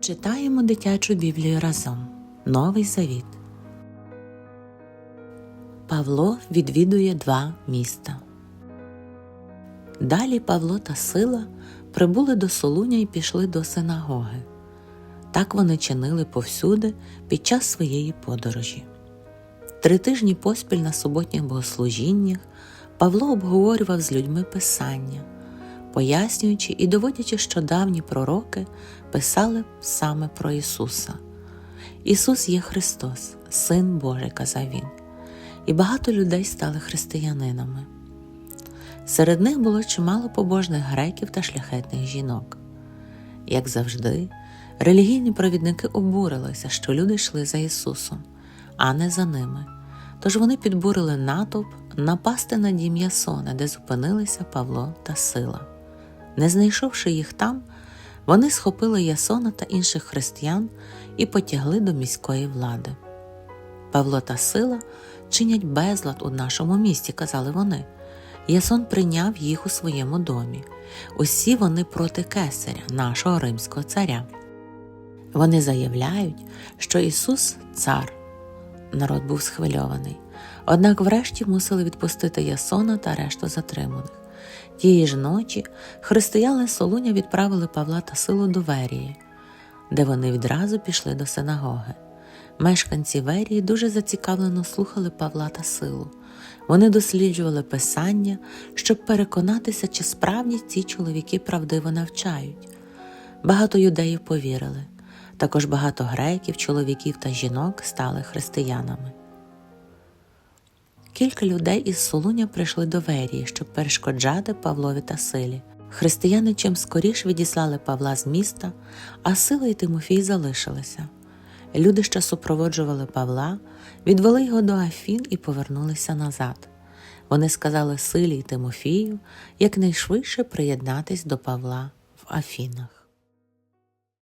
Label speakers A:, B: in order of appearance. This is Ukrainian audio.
A: Читаємо дитячу Біблію разом. Новий Завіт. Павло відвідує два міста. Далі Павло та Сила прибули до Солуня і пішли до синагоги. Так вони чинили повсюди під час своєї подорожі. Три тижні поспіль на суботніх богослужіннях Павло обговорював з людьми Писання, пояснюючи і доводячи, що давні пророки писали саме про Ісуса. Ісус є Христос, Син Божий, казав Він, і багато людей стали християнинами. Серед них було чимало побожних греків та шляхетних жінок. Як завжди, релігійні провідники обурилися, що люди йшли за Ісусом, а не за ними. Тож вони підбурили натовп напасти на дім Ясона, де зупинилися Павло та Сила. Не знайшовши їх там, вони схопили Ясона та інших християн і потягли до міської влади. Павло та Сила чинять безлад у нашому місті, казали вони. Ясон прийняв їх у своєму домі. Усі вони проти кесаря, нашого римського царя. Вони заявляють, що Ісус цар. Народ був схвильований. Однак врешті мусили відпустити Ясона та решту затриманих. Тієї ж ночі християни Солуня відправили Павла та Силу до Верії, де вони відразу пішли до синагоги. Мешканці Верії дуже зацікавлено слухали Павла та Силу. Вони досліджували Писання, щоб переконатися, чи справді ці чоловіки правдиво навчають. Багато юдеїв повірили. Також багато греків, чоловіків та жінок стали християнами. Кілька людей із Солуня прийшли до Верії, щоб перешкоджати Павлові та Силі. Християни чим скоріш відіслали Павла з міста, а Сила і Тимофій залишилися. Люди, що супроводжували Павла, відвели його до Афін і повернулися назад. Вони сказали Силі й Тимофію якнайшвидше приєднатись до Павла в Афінах.